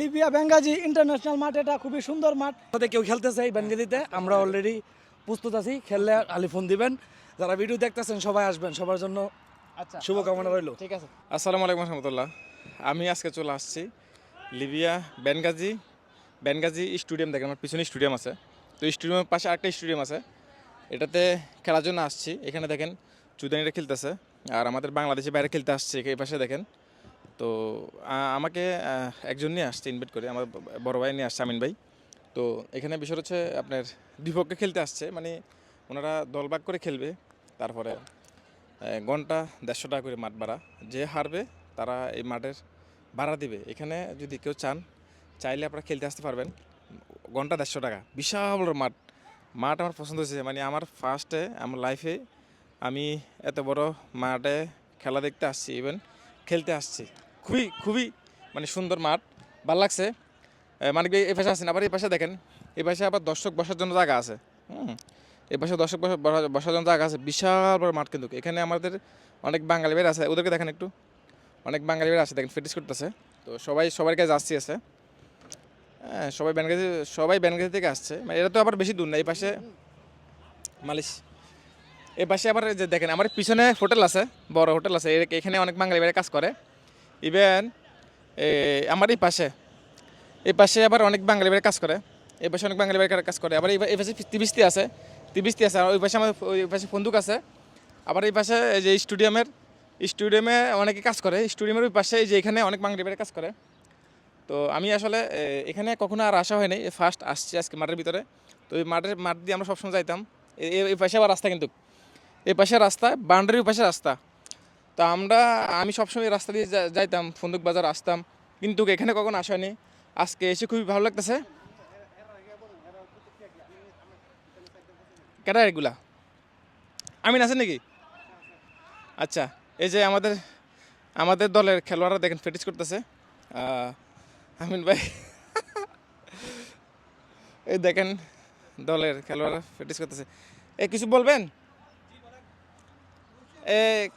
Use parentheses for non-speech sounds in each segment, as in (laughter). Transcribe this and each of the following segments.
Libya বেঙ্গাজি international মাঠ এটা খুবই সুন্দর মাঠ। সাথে কেউ খেলতে চাই বেঙ্গাজিতে আমরা অলরেডি প্রস্তুত আছি খেললে আলি ফোন দিবেন। যারা ভিডিও দেখতেছেন সবাই আসবেন সবার জন্য আচ্ছা শুভকামনা রইল। ঠিক আছে। আসসালামু আলাইকুম রহমতুল্লাহ। আমি আজকে চলে আসছি লিবিয়া বেনগাজি বেনগাজি স্টেডিয়াম দেখেন আমার পিছনে স্টেডিয়াম আছে। তো স্টেডিয়ামের পাশে আরেকটা স্টেডিয়াম আছে এটাতে খেলার জন্য আসছি। এখানে দেখেন চুদানিরা খেলতেছে আর আমাদের বাংলাদেশে বাইরে খেলতে আসছে এই পাশে দেখেন। তো আমাকে একজন নিয়ে আসছে ইনভাইট করে। আমার বড় ভাই নিয়ে আসছে, আমিন ভাই। তো, এখানে বিষয় হচ্ছে আপনার বিপক্ষে খেলতে আসছে। মানে ওনারা দলবাগ করে খেলবে। তারপরে ঘণ্টা দেড়শো টাকা করে মাঠ ভাড়া। যে হারবে, তারা এই মাঠের ভাড়া দিবে। এখানে যদি কেউ চান, চাইলে আপনারা খেলতে আসতে পারবেন। ঘণ্টা দেড়শো টাকা। বিশাল বড় মাঠ। মাঠ আমার পছন্দ হয়েছে। মানে আমার ফার্স্টে আমার লাইফে আমি এত বড় মাঠে খেলা দেখতে আসছি। ইভেন খেলতে আসছি। খুবই খুবই মানে সুন্দর মাঠ। ভালো লাগছে। মানে এই পাশে আসছেন আবার এই পাশে দেখেন। এই পাশে আবার দর্শক বসার জন্য জায়গা আছে। হুম এই পাশে দর্শক বসা- বসা- বসার জন্য জায়গা আছে। বিশাল বড় মাঠ কিন্তু। এখানে আমাদের অনেক বাঙালি বের আছে। ওদেরকে দেখেন একটু। অনেক বাঙালি বের আছে, দেখেন ফিটিস করতেছে। তো সবাই সবার কাছে আসছি আছে। হ্যাঁ সবাই ব্যানগাজি সবাই ব্যানগাজি থেকে আসছে। মানে এটা তো আবার বেশি দূর না, এই পাশে মালিশ। এই পাশে আবার যে দেখেন, আমার পিছনে হোটেল আছে, বড় হোটেল আছে এখানে অনেক বাঙালি বাইরে কাজ করে। ইভেন আমার এই পাশে এই পাশে আবার অনেক বাঙালি বাইরে কাজ করে। এই পাশে অনেক বাঙালি বাইরে কাজ করে। আবার এই পাশে তিবিস্তি আছে তিবিস্তি আছে, আর ওই পাশে আমার ওই পাশে ফন্দুক আছে। আবার এই পাশে যে স্টেডিয়ামের, স্টেডিয়ামে অনেকে কাজ করে। স্টেডিয়ামের ওই পাশে যে এখানে অনেক বাঙালি বাইরে কাজ করে। তো আমি আসলে এখানে কখনো আর আসা হয়নি। ফার্স্ট আসছি আজকে মাঠের ভিতরে। তো এই মাঠের মাঠ দিয়ে আমরা সবসময় যাইতাম। এ- এ- এই পাশে আবার রাস্তা কিন্তু। এই পাশে রাস্তা, বাউন্ডারির পাশে রাস্তা। তো আমরা, আমি সবসময় রাস্তা দিয়ে যাইতাম, ফন্দুক বাজার আসতাম। কিন্তু এখানে কখনো আসেনি আজকে এসে খুবই ভালো লাগতেছে। কেটা এগুলা? আমিন আছে নাকি? আচ্ছা এই যে আমাদের আমাদের দলের খেলোয়াড়রা দেখেন প্র্যাকটিস করতেছে। আমিন ভাই। এই দেখেন দলের খেলোয়াড়রা প্র্যাকটিস করতেছে। এ, কিছু বলবেন? এ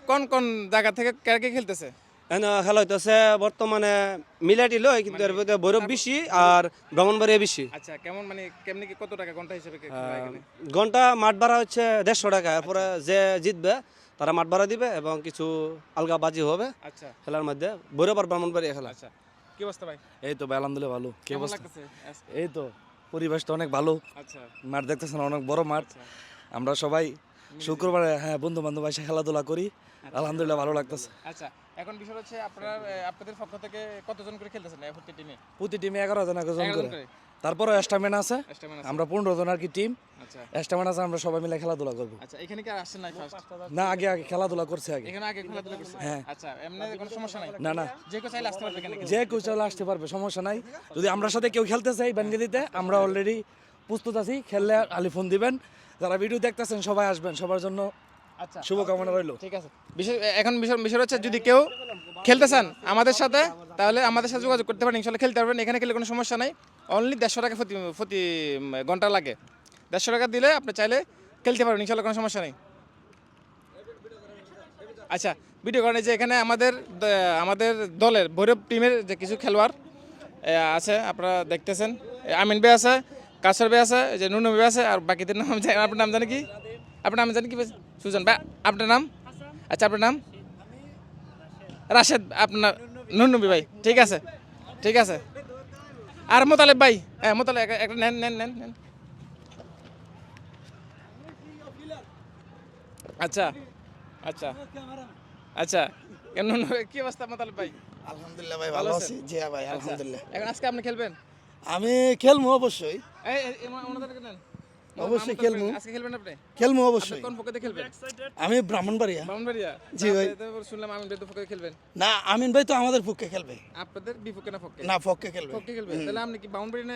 কোন কোন জায়গা থেকে কে কে খেলতেছে? খেলা হইতেছে বর্তমানে মিলাটি লয় কিন্তু এর মধ্যে বৈরব বেশি আর ব্রাহ্মণবাড়িয়া বেশি। আচ্ছা কেমন মানে কেমনি কি কত টাকা ঘণ্টা হিসেবে? ঘণ্টা মাঠ ভাড়া হচ্ছে দেড়শো টাকা এরপরে যে জিতবে তারা মাঠ ভাড়া দিবে এবং কিছু আলগা বাজি হবে আচ্ছা। খেলার মধ্যে বৈরব আর ব্রাহ্মণবাড়িয়া খেলা। আচ্ছা। কি অবস্থা ভাই? এই তো ভাই আলহামদুলিল্লাহ ভালো। কে অবস্থা? এই তো পরিবেশটা অনেক ভালো। আচ্ছা। মাঠ দেখতেছেন অনেক বড় মাঠ। আচ্ছা। আমরা সবাই শুক্রবারে হ্যাঁ বন্ধু বান্ধব এসে খেলাধুলা করি। আলহামদুলিল্লাহ ভালো লাগতেছে। আচ্ছা এখন বিষয় হচ্ছে আপনার আপনাদের পক্ষ থেকে কতজন করে খেলতেছেন প্রতি টিমে প্রতি টিমে এগারো জন এগারো জন করে। তারপরে আছে। আমরা পনেরো জন আর কি টিম আচ্ছা। আছে আমরা সবাই মিলে খেলাধুলা করব। আচ্ছা এখানে কি আসছেন ফার্স্ট না আগে আগে খেলাধুলা করছে আগে। এখানে আগে খেলাধুলা করছেন? হ্যাঁ। আচ্ছা এমনি কোনো সমস্যা নাই? না না। যে কেউ চাইলে আসতে পারবে এখানে যে কেউ চাইলে আসতে পারবে সমস্যা নাই। যদি আমরা সাথে কেউ খেলতে চাই বেনগেদিতে আমরা অলরেডি প্রস্তুত আছি। খেললে আলি ফোন দিবেন। যারা ভিডিও দেখতেছেন সবাই আসবেন সবার জন্য আচ্ছা শুভকামনা রইল। ঠিক আছে। এখন বিষয় বিষয় হচ্ছে যদি কেউ খেলতে চান আমাদের সাথে তাহলে আমাদের সাথে যোগাযোগ করতে পারেন। ইনশাল্লাহ খেলতে পারবেন এখানে খেলে কোনো সমস্যা নাই। অনলি দেড়শো টাকা প্রতি প্রতি ঘণ্টা লাগে। দেড়শো টাকা দিলে আপনি চাইলে খেলতে পারবেন ইনশাল্লাহ কোনো সমস্যা নেই। আচ্ছা ভিডিও করেন যে এখানে আমাদের আমাদের দলের ভৈরব টিমের যে কিছু খেলোয়াড় আছে আপনারা দেখতেছেন। আমিন বে আছে কাসর বে আছে যে নুনু বে আছে আর বাকিদের নাম জানি- আপনার নাম জানি কি? আপনার নাম জানি কি সুজন বা আপনার নাম? আচ্ছা আপনার নাম? রাশেদ আপনার নুনবি ভাই ঠিক আছে ঠিক আছে। আর মোতালেব ভাই হ্যাঁ মোতালেব একটা নেন নেন নেন নেন। আচ্ছা আচ্ছা আচ্ছা। ভাই, কি অবস্থা মোতালেব ভাই? আলহামদুলিল্লাহ ভাই ভালো আছি। জি হ্যাঁ ভাই আচ্ছা, আলহামদুলিল্লাহ। এখন আজকে আপনি খেলবেন? আমি খেলব অবশ্যই। অবশ্যই খেলব। খেলব অবশ্যই। আমি ব্রাহ্মণবাড়িয়া। ব্রাহ্মণবাড়িয়া? জি ভাই। তো শুনলাম পক্ষে খেলবেন। না আমিন ভাই তো আমাদের পক্ষে খেলবে। আপনাদের বিপক্ষে না পক্ষে? না পক্ষে খেলবে। পক্ষে খেলবেন তাহলে আপনি কি বাউন্ডারি না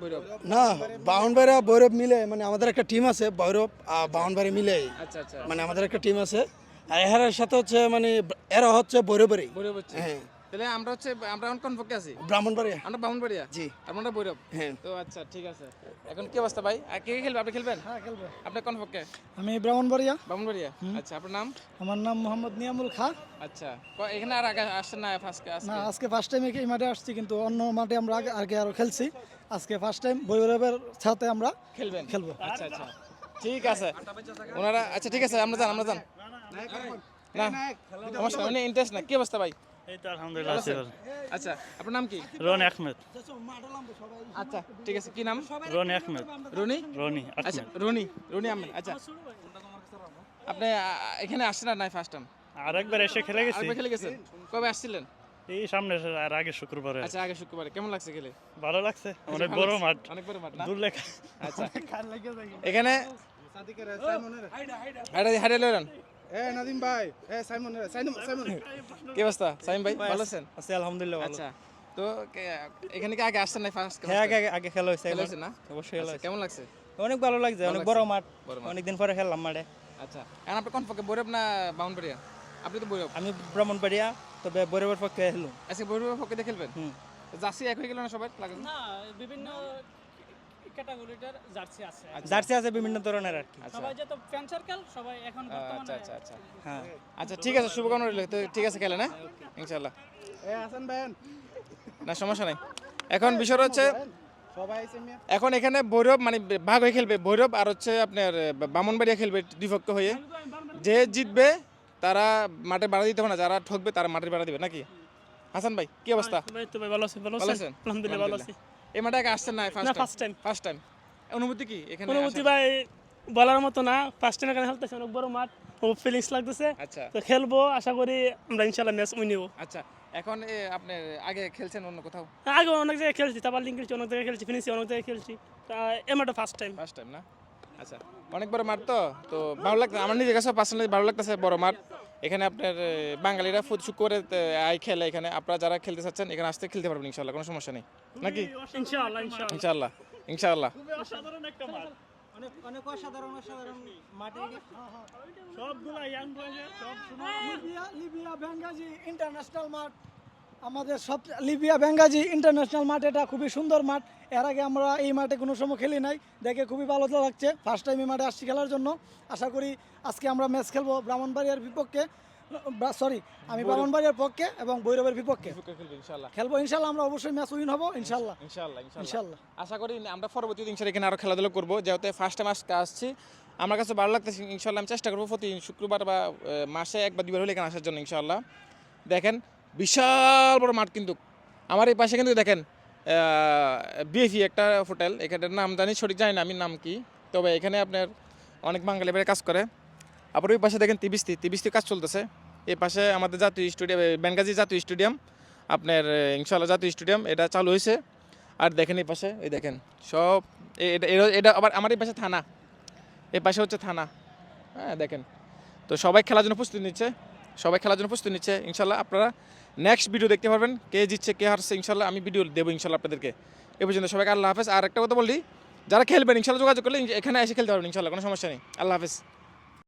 বৈরব না বাউনবাড়িয়া ভৈরব মিলে মানে আমাদের একটা টিম আছে ভৈরব আর বাউনবাড়ি মিলে। আচ্ছা আচ্ছা। মানে আমাদের একটা টিম আছে। আর এর সাথে হচ্ছে মানে এরা হচ্ছে ভৈরবেরই। বৈরব হ্যাঁ। তাহলে আমরা হচ্ছে আমরা এখন কোন পক্ষে আছি। ব্রাহ্মণবাড়িয়া। আমরা বামুনবাড়িয়া জি। আমরা বৈরব হ্যাঁ। তো আচ্ছা ঠিক আছে। এখন কি অবস্থা ভাই? আর কে খেলবে? আপনি খেলবেন? হ্যাঁ খেলবে। আপনি কোন পক্ষে আমি ব্রাহ্মণবাড়িয়া। বামুনবাড়িয়া আচ্ছা আপনার নাম? আমার নাম মোহাম্মদ নিয়ামুল খা। আচ্ছা। এখানে আর আগে আসছেন না ফার্স্ট না আজকে আজকে ফার্স্ট টাইম এই মাঠে আসছি কিন্তু অন্য মাঠে আমরা আগে আগে আরও খেলছি। আজকে ফার্স্ট টাইম বৈরবের সাথে আমরা খেলবেন? খেলব। আচ্ছা আচ্ছা। ঠিক আছে। ওনারা আচ্ছা ঠিক আছে আমরা যান আমরা যান। না সমস্যা মানে ইন্টারেস্ট না। কি অবস্থা ভাই? এই তো আলহামদুলিল্লাহ আছি। আচ্ছা আপনার নাম কি? রনি আহমেদ। আচ্ছা ঠিক আছে কি নাম? রনি আহমেদ। রনি? রনি আচ্ছা রনি রনি আহমেদ আচ্ছা। আপনি এখানে আসছেন আর নাই ফার্স্ট টাইম আর একবার এসে খেলে গেছি। আরেকবার খেলে গেছেন? কবে আসছিলেন? এই সামনে আর আগে শুক্রবারে। আচ্ছা আগে শুক্রবারে। কেমন লাগছে খেলে? ভালো লাগছে। অনেক বড় মাঠ। অনেক বড় মাঠ দূর লেখা। আচ্ছা। (laughs) এখানে হাইডা হাইডা লড়ান এ নাদিম ভাই এ সাইমন সাইমন সাইমন। কি অবস্থা? সাইম ভাই ভালো আছেন? আছি আলহামদুলিল্লাহ ভালো। আচ্ছা তো এখানে কি আগে আসছেন নাই ফার্স্ট হ্যাঁ আগে আগে খেলা হয়েছে খেলা হয়েছে না? অবশ্যই খেলা আচ্ছা, কেমন লাগছে? অনেক ভালো লাগছে অনেক বড় মাঠ। বড় মাঠ। অনেকদিন পরে খেললাম মাঠে। আচ্ছা এখন আপনি কোন পক্ষে বৈরব না বাউন্ডারিয়া আপনি তো বৈরব। আমি ব্রাহ্মণবাড়িয়া তবে বৈরবের পক্ষে খেললাম আজকে বৈরবের পক্ষে খেলবেন? হুম। জার্সি এক হয়ে গেল না সবাই? লাগে না বিভিন্ন ক্যাটাগরিটার জার্সি আছে। জার্সি আছে বিভিন্ন ধরনের আর কি। আচ্ছা। সবাই যত ফ্যান সার্কেল সবাই এখন আচ্ছা বর্তমানে আচ্ছা আচ্ছা। হ্যাঁ। আচ্ছা ঠিক আছে শুভকামনা রইল। তো ঠিক আছে খেলেন হ্যাঁ? ইনশাল্লাহ এ হাসান ভাই না সমস্যা নাই। এখন বিষয় হচ্ছে এখন এখানে ভৈরব মানে ভাগ হয়ে খেলবে ভৈরব আর হচ্ছে আপনার বামনবাড়িয়া খেলবে দুই পক্ষ হয়ে। যে জিতবে তারা মাঠে বাড়া দিতে হবে না। যারা ঠকবে তারা মাঠের বাড়া দিবে নাকি? হাসান ভাই কি অবস্থা? ভালো আছি ভালো ভালো আছেন? আছেন? আলহামদুলিল্লাহ ভালো আছি। এই মাঠে আগে আসছেন না ফার্স্ট টাইম ফার্স্ট টাইম অনুভূতি কি এখানে অনুভূতি ভাই বলার মতো না। ফার্স্ট টাইম এখানে খেলতেছি অনেক বড় মাঠ ও ফিলিংস লাগতেছে। আচ্ছা। তো খেলব আশা করি আমরা ইনশাল্লাহ ম্যাচ উইনিব আচ্ছা এখন আপনি আগে খেলছেন অন্য কোথাও? আগে অনেক জায়গায় খেলছি তারপর লিঙ্ক খেলছি অনেক জায়গায় খেলছি ফিনিশি অনেক জায়গায় খেলছি। তা এ মাঠে ফার্স্ট টাইম ফার্স্ট টাইম না? আচ্ছা অনেক বড় মাঠ তো তো ভালো লাগছে আমার নিজের কাছে পার্সোনালি ভালো লাগতেছে বড় মাঠ। এখানে আপনার বাঙালিরা ফুদ শুক করে আই খেলে এখানে। আপনারা যারা খেলতে চাচ্ছেন এখানে আসতে খেলতে পারবেন ইনশাল্লাহ কোনো সমস্যা নেই। নাকি? ইনশাআল্লাহ ইনশাআল্লাহ। ইনশাল্লাহ ইনশাল্লাহ সাধারণ একটা মাঠ। অনেক অনেক অসাধারণ অসাধারণ মাঠে সবগুলা ইয়াং সব লিবিয়া লিবিয়া বেঙ্গাজি ইন্টারন্যাশনাল মাঠ। আমাদের সব লিবিয়া বেঙ্গাজি ইন্টারন্যাশনাল মাঠ এটা খুবই সুন্দর মাঠ। এর আগে আমরা এই মাঠে কোনো সময় খেলি নাই। দেখে খুবই ভালো লাগছে। ফার্স্ট টাইম এই মাঠে আসছি খেলার জন্য। আশা করি আজকে আমরা ম্যাচ খেলব ব্রাহ্মণবাড়িয়ার বিপক্ষে। সরি আমি ব্রাহ্মণবাড়িয়ার পক্ষে এবং ভৈরবের বিপক্ষে। খেলব ইনশাল্লাহ আমরা অবশ্যই ম্যাচ উইন হব ইনশাল্লাহ ইনশাল্লাহ ইনশাল্লাহ আশা করি আমরা পরবর্তী দিন এখানে আরও খেলাধুলা করব। যেহেতু ফার্স্ট টাইম আজকে আসছি আমার কাছে ভালো লাগতেছে ইনশাল্লাহ আমি চেষ্টা করব প্রতি শুক্রবার বা মাসে একবার দুবার হলে এখানে আসার জন্য ইনশাল্লাহ দেখেন বিশাল বড় মাঠ কিন্তু। আমার এই পাশে কিন্তু দেখেন বিএফি একটা হোটেল এখানের নাম জানি, সঠিক জানি না আমি নাম কি। তবে এখানে আপনার অনেক বাঙালি বেড়ে কাজ করে। আবার ওই পাশে দেখেন তিবিস্তি তিবিস্তি কাজ চলতেছে। এই পাশে আমাদের জাতীয় স্টেডিয়াম বেনগাজি জাতীয় স্টেডিয়াম, আপনার ইনশাল্লাহ জাতীয় স্টেডিয়াম, এটা চালু হয়েছে। আর দেখেন এই পাশে, এই দেখেন, সব এটা- এটা আবার আমার এই পাশে থানা। এই পাশে হচ্ছে থানা। হ্যাঁ দেখেন। তো সবাই খেলার জন্য প্রস্তুতি নিচ্ছে, সবাই খেলার জন্য প্রস্তুতি নিচ্ছে। ইনশাল্লাহ আপনারা নেক্সট ভিডিও দেখতে পারবেন, কে জিতছে, কে হারছে, ইনশাল্লাহ আমি ভিডিও দেবো ইনশাল্লাহ আপনাদেরকে। এ পর্যন্ত সবাইকে আল্লাহ হাফেজ। আর একটা কথা বলি, যারা খেলবেন, ইনশাল্লাহ যোগাযোগ করলে এখানে এসে খেলতে পারবেন, ইনশাল্লাহ, কোনো সমস্যা নেই। আল্লাহ হাফেজ।